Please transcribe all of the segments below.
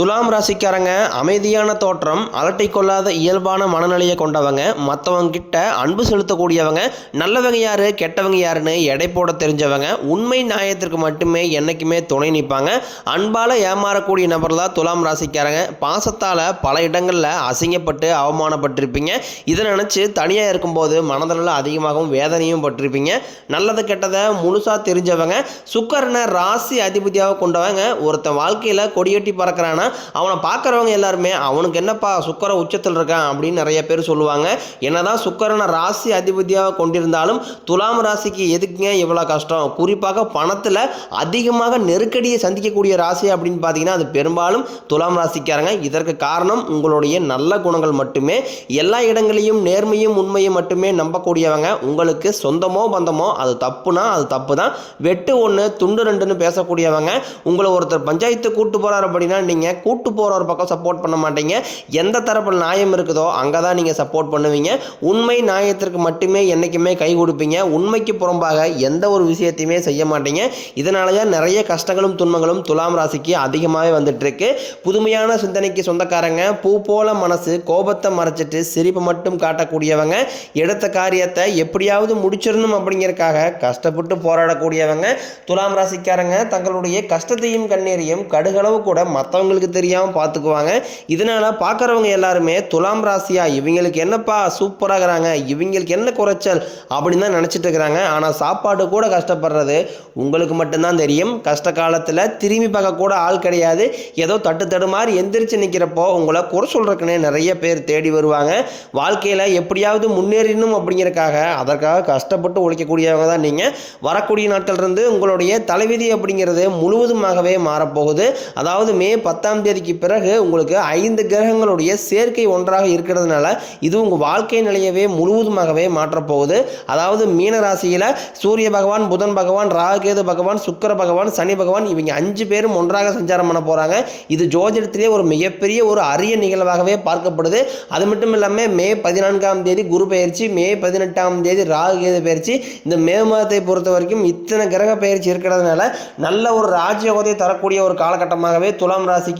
துலாம் ராசிக்காரங்க அமைதியான தோற்றம் அலட்டை கொள்ளாத இயல்பான மனநிலையை கொண்டவங்க மற்றவங்க கிட்ட அன்பு செலுத்தக்கூடியவங்க நல்லவங்க யாரு கெட்டவங்க யாருன்னு எடை போட தெரிஞ்சவங்க உண்மை நியாயத்திற்கு மட்டுமே என்றைக்குமே துணை நிற்பாங்க. அன்பால் ஏமாறக்கூடிய நபர் தான் துலாம் ராசிக்காரங்க. பாசத்தால் பல இடங்களில் அசிங்கப்பட்டு அவமானப்பட்டிருப்பீங்க. இதை நினச்சி தனியாக இருக்கும்போது மனதளவில் அதிகமாகவும் வேதனையும் பட்டிருப்பீங்க. நல்லது கெட்டதை முழுசாக தெரிஞ்சவங்க சுக்கரனை ராசி அதிபதியாக கொண்டவங்க ஒருத்தன் வாழ்க்கையில் கொடியேட்டி பறக்கிறான்னா அவனை பார்க்குறவங்க எல்லாருமே அவனுக்கு என்னப்பா சுக்கர உச்சத்தில் இருக்கான்? அப்படின்னு நிறைய பேர் சொல்லுவாங்க. என்னதான் சுக்கரனை ராசி அதிபதியாக கொண்டிருந்தாலும் துலாம் ராசிக்கு எதுக்குங்க இவ்வளோ கஷ்டம்? குறிப்பாக பணத்தில் அதிகமாக நெருக்கடியை சந்திக்கக்கூடிய ராசி அப்படின்னு பார்த்தீங்கன்னா அது பெரும்பாலும் துலாம் ராசிக்காரங்க. இதற்கு காரணம் உங்களுடைய நல்ல குணங்கள் மட்டுமே. எல்லா இடங்களையும் நேர்மையும் உண்மையும் மட்டுமே நம்பக்கூடியவங்க. உங்களுக்கு சொந்தமோ பந்தமோ அது தப்புனா அது தப்பு தான் வெட்டு ஒன்று துண்டு ரெண்டுன்னு பேசக்கூடியவங்க. உங்களை ஒருத்தர் பஞ்சாயத்து கூட்டு போகிறார் அப்படின்னா நீங்கள் கூட்டு போகிற ஒரு பக்கம் சப்போர்ட் பண்ண மாட்டீங்க. எந்த தரப்பில் நியாயம் இருக்குதோ அங்கே தான் நீங்கள் சப்போர்ட் பண்ணுவீங்க. உண்மை நியாயத்திற்கு மட்டுமே என்றைக்குமே கை கொடுப்பீங்க. உண்மைக்கு புறம்பாக எந்த ஒரு விஷயத்தையுமே செய்ய மாட்டீங்க. இதனாலேயே நிறைய கஷ்டங்களும் துன்பங்களும் துலாம் ராசிக்கு அதிகமாகவே வந்துட்டு இருக்கு. புதுமையான சிந்தனைக்கு சொந்தக்காரங்க பூ போல மனசு கோபத்தை மறைச்சிட்டு சிரிப்பு மட்டும் காட்டக்கூடியவங்க எடுத்த காரியத்தை எப்படியாவது முடிச்சிடணும் அப்படிங்கிறக்காக கஷ்டப்பட்டு போராடக்கூடியவங்க துலாம் ராசிக்காரங்க தங்களுடைய கஷ்டத்தையும் கண்ணீரையும் கடுகளவு கூட மற்றவங்களுக்கு தெரியாமல் பார்த்துக்குவாங்க இதனால பார்க்குறவங்க எல்லாருமே துலாம் ராசியா இவங்களுக்கு என்னப்பா சூப்பராகிறாங்க இவங்களுக்கு என்ன குறைச்சல் அப்படின்னு தான் நினச்சிட்டு இருக்கிறாங்க. ஆனால் சாப்பாடு கூட கஷ்டப்படுறது உங்களுக்கு மட்டும்தான் தெரியும். கஷ்ட காலத்தில் திரும்பி பார்க்க கூட ஆள் கிடையாது. ஏதோ தட்டு தடுமாறி எந்திரிச்சு நிற்கிறப்போ உங்களை குறை சொல்கிறதுக்குன்னே நிறைய பேர் தேடி வருவாங்க. வாழ்க்கையில் எப்படியாவது முன்னேறணும் அப்படிங்கிறக்காக அதற்காக கஷ்டப்பட்டு உழைக்கக்கூடியவங்க தான் நீங்கள் வரக்கூடிய நாட்கள் இருந்து உங்களுடைய தலைவிதி அப்படிங்கிறது முழுவதுமாகவே மாறப்போகுது. அதாவது மே பத்தாம் தேதிக்கு பிறகு உங்களுக்கு ஐந்து கிரகங்களுடைய சேர்க்கை ஒன்றாக இருக்கிறதுனால இது உங்கள் வாழ்க்கை நிலையவே முழுவதுமாகவே மாற்றப்போகுது. அதாவது மீன ராசியில் சூரிய பகவான் புதன் பகவான் ராகுகேது பகவான் சுக்கர பகவான் சனி பகவான் இவங்க அஞ்சு பேரும் ஒன்றாக சஞ்சாரம் பண்ண போகிறாங்க இது ஜோதிடத்திலே ஒரு மிகப்பெரிய ஒரு அரிய நிகழ்வாகவே பார்க்கப்படுது. அது மட்டும் இல்லாமல் மே பதினான்காம் தேதி குரு பயிற்சி மே பதினெட்டாம் தேதி ராகுகேது பயிற்சி இந்த மே மாதத்தை பொறுத்த வரைக்கும் இத்தனை கிரக பயிற்சி இருக்கிறதுனால நல்ல ஒரு ராஜயோகத்தை தரக்கூடிய ஒரு காலகட்டமாகவே துலாம் ராசிக்கு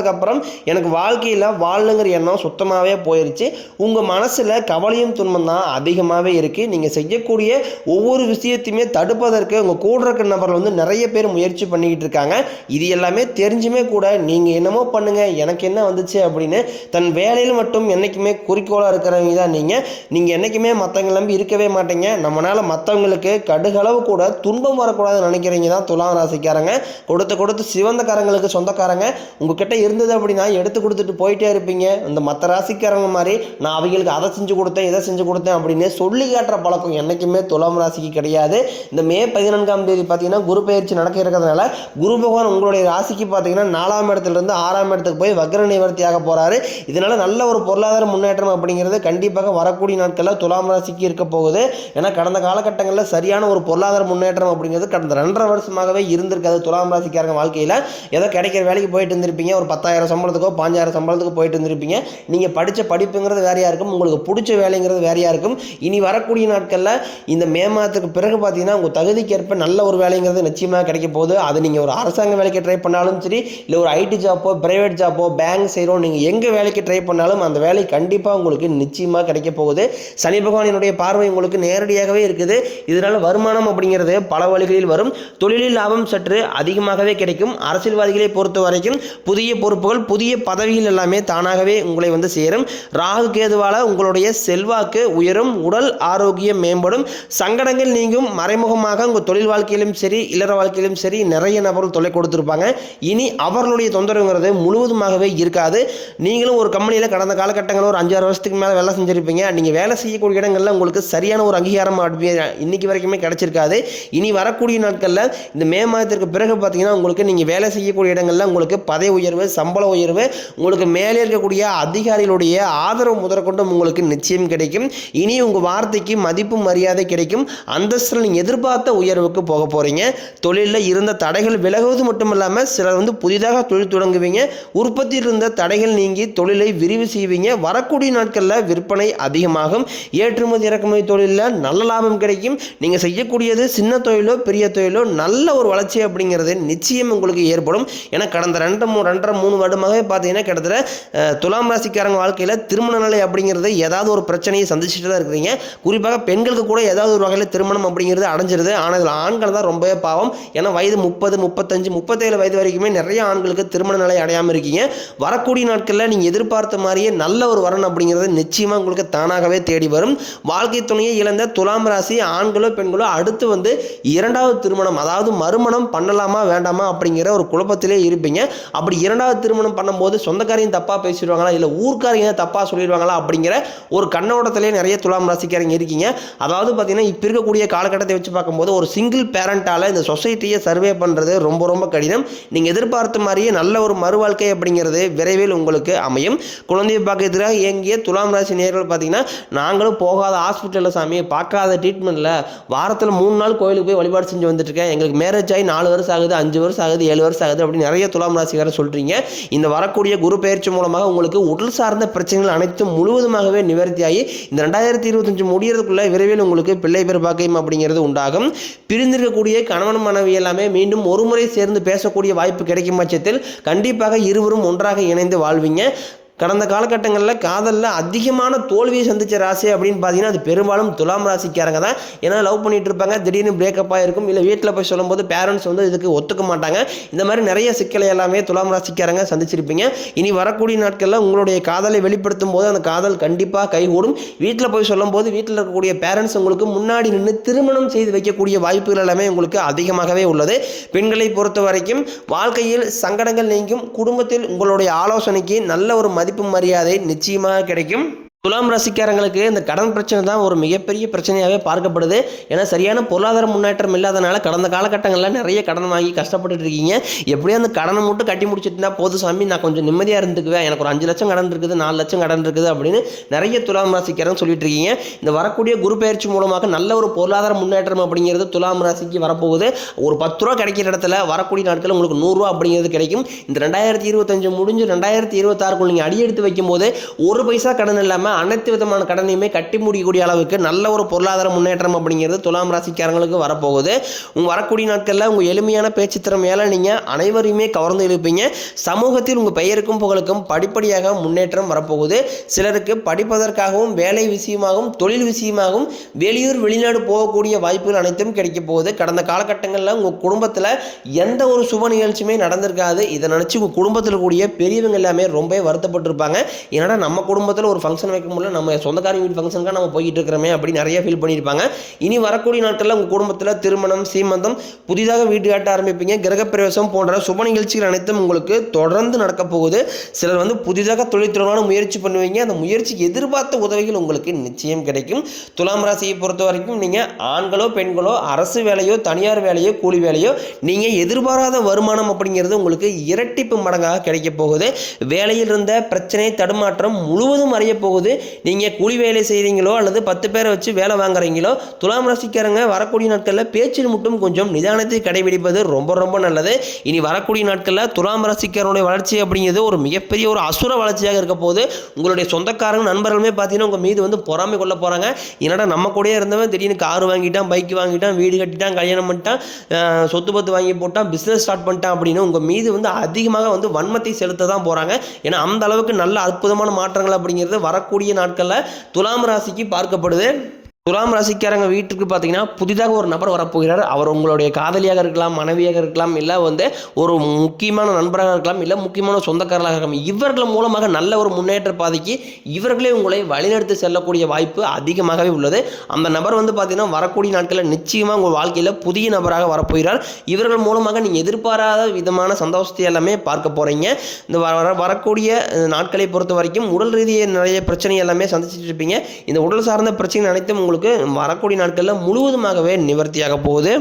கஷ்டப்பட்டதுக்கப்புறம் எனக்கு வாழ்க்கையில் வாழணுங்கிற எண்ணம் சுத்தமாகவே போயிடுச்சு உங்கள் மனசில் கவலையும் துன்பம் தான் அதிகமாகவே இருக்குது நீங்கள் செய்யக்கூடிய ஒவ்வொரு விஷயத்தையுமே தடுப்பதற்கு உங்கள் கூட இருக்கிற நபர்கள் வந்து நிறைய பேர் முயற்சி பண்ணிக்கிட்டு இருக்காங்க. இது எல்லாமே தெரிஞ்சுமே கூட நீங்கள் என்னமோ பண்ணுங்க எனக்கு என்ன வந்துச்சு அப்படின்னு தன் வேலையில் மட்டும் என்றைக்குமே குறிக்கோளாக இருக்கிறவங்க தான் நீங்கள் நீங்கள் என்றைக்குமே மற்றவங்க நம்பி இருக்கவே மாட்டீங்க. நம்மளால் மற்றவங்களுக்கு கடுகளவு கூட துன்பம் வரக்கூடாதுன்னு நினைக்கிறீங்க தான் துலாம் ராசிக்காரங்க. கொடுத்து கொடுத்து சிவந்தக்காரங்களுக்கு சொந்தக்காரங்க. உங்ககிட்ட இருந்தது அப்படின்னா எடுத்து கொடுத்துட்டு போயிட்டே இருப்பீங்க. இந்த மற்ற ராசிக்காரங்க மாதிரி நான் அவங்களுக்கு அதை செஞ்சு கொடுத்தேன் இதை செஞ்சு கொடுத்தேன் அப்படின்னு சொல்லி காட்டுற பழக்கம் என்றைக்குமே துலாம் ராசிக்கு கிடையாது. இந்த மே பதினான்காம் தேதி பார்த்தீங்கன்னா குரு பயிற்சி நடக்க இருக்கிறதுனால குரு பகவான் உங்களுடைய ராசிக்கு பார்த்தீங்கன்னா நாலாம் இடத்துல இருந்து ஆறாம் இடத்துக்கு போய் வக்ர நிவர்த்தியாக போகிறாரு இதனால் நல்ல ஒரு பொருளாதார முன்னேற்றம் அப்படிங்கிறது கண்டிப்பாக வரக்கூடிய நாட்களில் துலாம் ராசிக்கு இருக்க போகுது. ஏன்னா கடந்த காலகட்டங்களில் சரியான ஒரு பொருளாதார முன்னேற்றம் அப்படிங்கிறது கடந்த ரெண்டரை வருஷமாகவே இருந்திருக்காது துலாம் ராசிக்காரங்க வாழ்க்கையில். ஏதோ கிடைக்கிற வேலைக்கு போயிட்டு இருந்திருப்பீங்க ஒரு பத்தாயிரம் சம்பளத்துக்கோ பாஞ்சாயிரம் சம்பளத்துக்கோ போயிட்டு இருந்திருப்பீங்க நீங்கள் படித்த படிப்புங்கிறது வேறையாக இருக்கும். உங்களுக்கு பிடிச்ச வேலைங்கிறது வேறையாக இருக்கும். இனி வரக்கூடிய நாட்களில் இந்த மே மாதத்துக்கு பிறகு பார்த்தீங்கன்னா உங்கள் தகுதிக்கேற்ப நல்ல ஒரு வேலைங்கிறது நிச்சயமாக கிடைக்க போகுது. அது நீங்கள் ஒரு அரசாங்க வேலைக்கு ட்ரை பண்ணாலும் சரி இல்லை ஒரு ஐடி ஜாப்போ பிரைவேட் ஜாப்போ பேங்க் செய்கிறோம் நீங்கள் எங்கே வேலைக்கு ட்ரை பண்ணாலும் அந்த வேலை கண்டிப்பாக உங்களுக்கு நிச்சயமாக கிடைக்க போகுது. சனி பகவானினுடைய பார்வை உங்களுக்கு நேரடியாகவே இருக்குது. இதனால் வருமானம் அப்படிங்கிறது பல வழிகளில் வரும். தொழிலில் லாபம் சற்று அதிகமாகவே கிடைக்கும். அரசியல்வாதிகளை பொறுத்த வரைக்கும் புதிய பொறுப்புகள் புதிய பதவிகள் எல்லாமே தானாகவே உங்களை வந்து சேரும். ராகு கேதுவால உங்களுடைய செல்வாக்கு உயரும் உடல் ஆரோக்கியம் மேம்படும். சங்கடங்கள் நீங்கும் மறைமுகமாக உங்கள் தொழில் வாழ்க்கையிலும் சரி இல்லற வாழ்க்கையிலும் சரி நிறைய நபர்கள் தொலை கொடுத்துருப்பாங்க. இனி அவர்களுடைய தொந்தரவுங்கிறது முழுவதுமாகவே இருக்காது. நீங்களும் ஒரு கம்பெனியில் கடந்த காலகட்டங்களில் ஒரு அஞ்சாறு வருஷத்துக்கு மேலே வேலை செஞ்சுருப்பீங்க. நீங்கள் வேலை செய்யக்கூடிய இடங்களில் உங்களுக்கு சரியான ஒரு அங்கீகாரம் இன்னைக்கு வரைக்குமே கிடைச்சிருக்காது. இனி வரக்கூடிய நாட்களில் இந்த மே மாதத்திற்கு பிறகு பார்த்தீங்கன்னா உங்களுக்கு நீங்கள் வேலை செய்யக்கூடிய இடங்களில் உங்களுக்கு பதவி உயர்வு சம்பள உயர்வு உங்களுக்கு மேலே இருக்கக்கூடிய அதிகாரிகளுடைய ஆதரவு முதற்கொண்டும் உங்களுக்கு நிச்சயம் கிடைக்கும். இனி உங்கள் வார்த்தைக்கு மதிப்பு மரியாதை கிடைக்கும். அந்தஸ்தில் நீங்கள் எதிர்பார்த்த உயர்வுக்கு போக போகிறீங்க தொழிலில் இருந்த தடைகள் விலகுவது மட்டும் இல்லாமல் சிலர் வந்து புதிதாக தொழில் தொடங்குவீங்க. உற்பத்தியில் இருந்த தடைகள் நீங்கி தொழிலை விரிவு செய்வீங்க. வரக்கூடிய நாட்களில் விற்பனை அதிகமாகும். ஏற்றுமதி இறக்குமதி தொழிலில் நல்ல லாபம் கிடைக்கும். நீங்கள் செய்யக்கூடியது சின்ன தொழிலோ பெரிய தொழிலோ நல்ல ஒரு வளர்ச்சி அப்படிங்கிறது நிச்சயம் உங்களுக்கு ஏற்படும். ஏன்னா கடந்த ரெண்டு மூ ரெண்டரை மூணு வருடமாகவே பார்த்தீங்கன்னா கிட்டத்தட்ட துலாம் ராசிக்காரங்க வாழ்க்கையில் திருமண நிலை அப்படிங்கிறது ஏதாவது ஒரு பிரச்சனையை சந்திச்சுட்டு தான் இருக்கிறீங்க. குறிப்பாக பெண்களுக்கு கூட ஏதாவது ஒரு வகையில் திருமணம் அப்படிங்கிறது அடைஞ்சிருது. ஆனால் இதில் ஆண்கள் தான் ரொம்பவே பாவம். ஏன்னா வயது முப்பது முப்பத்தஞ்சு முப்பத்தேழு வயது வரைக்குமே நிறைய ஆண்களுக்கு திருமண நிலை அடையாமல் இருக்கீங்க. வரக்கூடிய நாட்களில் நீங்கள் எதிர்பார்த்த மாதிரியே நல்ல ஒரு வரன் அப்படிங்கிறது நிச்சயமாக உங்களுக்கு தானாகவே தேடி வரும். வாழ்க்கை துணையை இழந்த துலாம் ராசி ஆண்களோ பெண்களோ அடுத்து வந்து இரண்டாவது திருமணம் அதாவது மறுமணம் பண்ணலாமா வேண்டாமா அப்படிங்கிற ஒரு குழப்பத்திலே இருப்பீங்க. அப்படி இரண்டாவது திருமணம் பண்ணும்போது சொந்தக்காரையும் தப்பாக பேசிடுவாங்களா? இல்லை ஊர்க்காரங்க தப்பாக சொல்லிடுவாங்களா? அப்படிங்கிற ஒரு கண்ணோட்டத்திலே நிறைய துலாம் ராசிக்காரங்க இருக்கீங்க. அதாவது பார்த்தீங்கன்னா இப்போ இருக்கக்கூடிய காலகட்டத்தை வச்சு பார்க்கும்போது ஒரு சிங்கிள் பேரண்ட்டால் இந்த சொசைட்டியை சர்வே பண்ணுறது ரொம்ப ரொம்ப கடினம். நீங்கள் எதிர்பார்த்த மாதிரியே நல்ல ஒரு மறுவாழ்க்கை அப்படிங்கிறது விரைவில் உங்களுக்கு அமையும். குழந்தையை பார்க்கறதுக்காக இயங்கிய துலாம் ராசி நேர்கள் பார்த்தீங்கன்னா நாங்களும் போகாத ஹாஸ்பிட்டலில் சாமி பார்க்காத ட்ரீட்மெண்ட்டில் வாரத்தில் மூணு நாள் கோயிலுக்கு போய் வழிபாடு செஞ்சு வந்துட்டுருக்கேன் எங்களுக்கு மேரேஜ் ஆகி நாலு வருஷம் ஆகுது அஞ்சு வருஷம் ஆகுது ஏழு வருஷம் ஆகுது அப்படின்னு நிறைய துலாம் ராசிக்காரர் சொல்கிறீங்க இந்த வரக்கூடிய குரு பயிற்சி மூலமாக உங்களுக்கு உடல் சார்ந்த பிரச்சனைகள் அனைத்தும் முழுவதுமாகவே நிவர்த்தியாகி இந்த ரெண்டாயிரத்தி இருபத்தஞ்சு முடியறதுக்குள்ள விரைவில் உங்களுக்கு பிள்ளை பேர் பாக்கியம் அப்படிங்கிறது உண்டாகும். பிரிந்திருக்கக்கூடிய கணவன் மனைவி எல்லாமே மீண்டும் ஒருமுறை சேர்ந்து பேசக்கூடிய வாய்ப்பு கிடைக்கும் பட்சத்தில் கண்டிப்பாக இருவரும் ஒன்றாக இணைந்து வாழ்வீங்க. கடந்த காலகட்டங்களில் காதலில் அதிகமான தோல்வியை சந்தித்த ராசி அப்படின்னு பார்த்தீங்கன்னா அது பெரும்பாலும் துலாம் ராசிக்காரங்க தான். ஏன்னா லவ் பண்ணிட்டு இருப்பாங்க. திடீர்னு பிரேக்கப் ஆகிருக்கும் இல்லை வீட்டில் போய் சொல்லும்போது பேரண்ட்ஸ் வந்து இதுக்கு ஒத்துக்க மாட்டாங்க. இந்த மாதிரி நிறைய சிக்கலை எல்லாமே துலாம் ராசிக்காரங்க சந்திச்சிருப்பீங்க. இனி வரக்கூடிய நாட்களில் உங்களுடைய காதலை வெளிப்படுத்தும் போது அந்த காதல் கண்டிப்பாக கைகூடும். வீட்டில் போய் சொல்லும்போது வீட்டில் இருக்கக்கூடிய பேரண்ட்ஸ் உங்களுக்கு முன்னாடி நின்று திருமணம் செய்து வைக்கக்கூடிய வாய்ப்புகள் எல்லாமே உங்களுக்கு அதிகமாகவே உள்ளது. பெண்களை பொறுத்த வரைக்கும் வாழ்க்கையில் சங்கடங்கள் நீங்கும். குடும்பத்தில் உங்களுடைய ஆலோசனைக்கு நல்ல ஒரு மதிப்பு மரியாதை நிச்சயமாக கிடைக்கும். துலாம் ராசிக்காரங்களுக்கு இந்த கடன் பிரச்சனை தான் ஒரு மிகப்பெரிய பிரச்சனையாகவே பார்க்கப்படுது. ஏன்னா சரியான பொருளாதார முன்னேற்றம் இல்லாதனால கடந்த காலகட்டங்களில் நிறைய கடன் வாங்கி கஷ்டப்பட்டுட்டு இருக்கீங்க. எப்படியும் அந்த கடனை மட்டும் கட்டி முடிச்சுட்டு இருந்தால் போது சாமி. நான் கொஞ்சம் நிம்மதியாக இருந்துக்குவேன். எனக்கு ஒரு அஞ்சு லட்சம் கடன் இருக்குது நாலு லட்சம் கடன் இருக்குது அப்படின்னு நிறைய துலாம் ராசிக்காரங்க சொல்லிட்டு இருக்கீங்க. இந்த வரக்கூடிய குரு பயிற்சி மூலமாக நல்ல ஒரு பொருளாதார முன்னேற்றம் அப்படிங்கிறது துலாம் ராசிக்கு வரப்போகுது. ஒரு பத்து ரூபா கிடைக்கிற இடத்துல வரக்கூடிய நாட்கள் உங்களுக்கு நூறுரூவா அப்படிங்கிறது கிடைக்கும். இந்த ரெண்டாயிரத்தி இருபத்தஞ்சு முடிஞ்சு ரெண்டாயிரத்தி இருபத்தாறுக்குள் நீங்கள் அடி எடுத்து வைக்கும்போது ஒரு பைசா கடன் இல்லாமல் அனைத்து விதமான கடனையுமே கட்டி முடிக்கக்கூடிய அளவுக்கு நல்ல ஒரு பொருளாதார முன்னேற்றம் அப்படிங்கிறது துலாம் ராசிக்காரங்களுக்கு வரப்போகுது. உங்கள் வரக்கூடிய நாட்களில் உங்கள் எளிமையான பேச்சு திறமையால் நீங்கள் அனைவரையுமே கவர்ந்து இழுப்பீங்க. சமூகத்தில் உங்கள் பெயருக்கும் புகழுக்கும் படிப்படியாக முன்னேற்றம் வரப்போகுது. சிலருக்கு படிப்பதற்காகவும் வேலை விஷயமாகவும் தொழில் விஷயமாகவும் வெளியூர் வெளிநாடு போகக்கூடிய வாய்ப்புகள் அனைத்தும் கிடைக்க போகுது. கடந்த காலகட்டங்களில் உங்கள் குடும்பத்தில் எந்த ஒரு சுப நிகழ்ச்சியுமே நடந்திருக்காது. இதை நினச்சி உங்கள் குடும்பத்தில் கூடிய பெரியவங்க எல்லாமே ரொம்ப வருத்தப்பட்டிருப்பாங்க. ஏன்னா நம்ம குடும்பத்தில் ஒரு ஃபங்க்ஷன் வைக்க முடியல. நம்ம சொந்தக்காரங்க வீட்டு ஃபங்க்ஷனுக்காக நம்ம போய்கிட்டு இருக்கிறோமே அப்படி நிறைய ஃபீல் பண்ணியிருப்பாங்க. இனி வரக்கூடிய நாட்களில் உங்கள் குடும்பத்தில் திருமணம் சீமந்தம் புதிதாக வீட்டு காட்ட ஆரம்பிப்பீங்க. கிரகப்பிரவேசம் போன்ற சுப நிகழ்ச்சிகள் அனைத்தும் உங்களுக்கு தொடர்ந்து நடக்க போகுது. சிலர் வந்து புதிதாக தொழில்துறையான முயற்சி பண்ணுவீங்க. அந்த முயற்சிக்கு எதிர்பார்த்த உதவிகள் உங்களுக்கு நிச்சயம் கிடைக்கும். துலாம் ராசியை பொறுத்த வரைக்கும் நீங்கள் ஆண்களோ பெண்களோ அரசு வேலையோ தனியார் வேலையோ கூலி வேலையோ நீங்கள் எதிர்பாராத வருமானம் அப்படிங்கிறது உங்களுக்கு இரட்டிப்பு மடங்காக கிடைக்க போகுது. வேலையில் இருந்த பிரச்சனை தடுமாற்றம் முழுவதும் அறிய போகுது. நீங்கள் கூலி வேலை செய்கிறீங்களோ அல்லது பத்து பேரை வச்சு வேலை வாங்குறீங்களோ துலாம் ராசிக்காரங்க வரக்கூடிய நாட்களில் பேச்சில் மட்டும் கொஞ்சம் நிதானத்தை கடைபிடிப்பது ரொம்ப ரொம்ப நல்லது. இனி வரக்கூடிய நாட்களில் துலாம் ராசிக்காரனுடைய வளர்ச்சி அப்படிங்கிறது ஒரு மிகப்பெரிய ஒரு அசுர வளர்ச்சியாக இருக்க போது உங்களுடைய சொந்தக்காரங்க நண்பர்களுமே பார்த்தீங்கன்னா உங்கள் மீது வந்து பொறாமை கொள்ள போகிறாங்க என்னடா நம்ம கூடயே இருந்தவன் திடீர்னு கார் வாங்கிட்டான் பைக் வாங்கிட்டான் வீடு கட்டிட்டான் கல்யாணம் பண்ணிட்டான் சொத்து பத்து வாங்கி போட்டான் பிஸ்னஸ் ஸ்டார்ட் பண்ணிட்டான் அப்படின்னு உங்கள் மீது வந்து அதிகமாக வந்து வன்மத்தை செலுத்த தான் போகிறாங்க ஏன்னா அந்த அளவுக்கு நல்ல அற்புதமான மாற்றங்கள் அப்படிங்கிறது வரக்கூடிய நாட்களில் துலாம் ராசிக்கு பார்க்கப்படுது. துலாம் ராசிக்காரங்க வீட்டுக்கு பார்த்தீங்கன்னா புதிதாக ஒரு நபர் வரப்போகிறார். அவர் உங்களுடைய காதலியாக இருக்கலாம் மனைவியாக இருக்கலாம் இல்லை வந்து ஒரு முக்கியமான நண்பராக இருக்கலாம் இல்லை முக்கியமான சொந்தக்காரர்களாக இருக்கலாம். இவர்கள் மூலமாக நல்ல ஒரு முன்னேற்ற பாதைக்கு இவர்களே உங்களை வழிநடத்தி செல்லக்கூடிய வாய்ப்பு அதிகமாகவே உள்ளது. அந்த நபர் வந்து பார்த்தீங்கன்னா வரக்கூடிய நாட்களில் நிச்சயமாக உங்கள் வாழ்க்கையில் புதிய நபராக வரப்போகிறார். இவர்கள் மூலமாக நீங்கள் எதிர்பாராத விதமான சந்தோஷத்தை எல்லாமே பார்க்க போகிறீங்க இந்த வர வர- வரக்கூடிய நாட்களை பொறுத்த வரைக்கும் உடல் ரீதியாக நிறைய பிரச்சனை எல்லாமே சந்திச்சுட்டு இருப்பீங்க. இந்த உடல் சார்ந்த பிரச்சனை அனைத்தும் உங்களுக்கு வரக்கூடிய நாட்களில் முழுவதுமாகவே நிவர்த்தியாக போகுது.